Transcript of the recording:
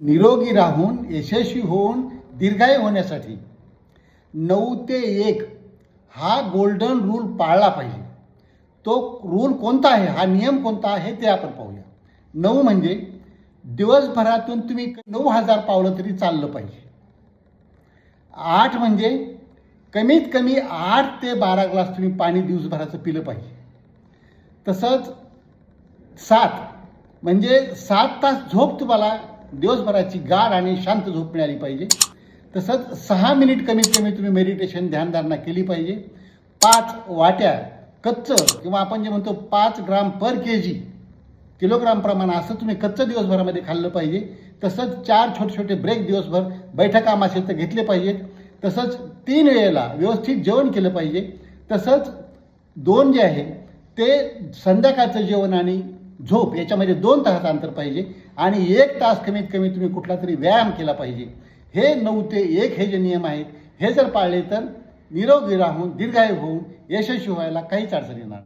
निरोगी राहून यशस्वी होऊन दीर्घायू होण्यासाठी. नऊ ते एक हा गोल्डन रूल पाळला पाहिजे. तो रूल कोणता आहे? हा नियम कोणता आहे? ते आपण पाहूया. नऊ म्हणजे दिवसभरातून तुम्ही नऊ हजार पावलं तरी चाललं पाहिजे. आठ म्हणजे कमीत कमी आठ ते बारा ग्लास तुम्ही पाणी दिवसभराचं पिलं पाहिजे. तसंच सात म्हणजे सात तास झोप तुम्हाला दिवसभराची गाढ आणि शांत झोप मिळाली पाहिजे. तसंच सहा मिनिट कमीत कमी तुम्ही मेडिटेशन ध्यानधारणा केली पाहिजे. पाच वाट्या कच्चं किंवा आपण जे म्हणतो पाच ग्राम पर के जी किलोग्राम प्रमाण असं तुम्ही कच्चं दिवसभरामध्ये खाल्लं पाहिजे. तसंच चार छोटे छोटे ब्रेक दिवसभर बैठकाम असेल तर घेतले पाहिजेत. तसंच तीन वेळेला व्यवस्थित जेवण केलं पाहिजे. तसंच दोन जे आहे ते संध्याकाळचं जेवण आणि झोप याच्यामध्ये दोन तासाचं अंतर पाहिजे आणि एक तास कमीत कमी तुम्ही कुठला तरी व्यायाम केला पाहिजे हे नऊ ते एक हे जे नियम आहेत हे जर पाळले तर निरोगी राहून दीर्घायू होऊन यशस्वी व्हायला काहीच अडचण येणार नाही.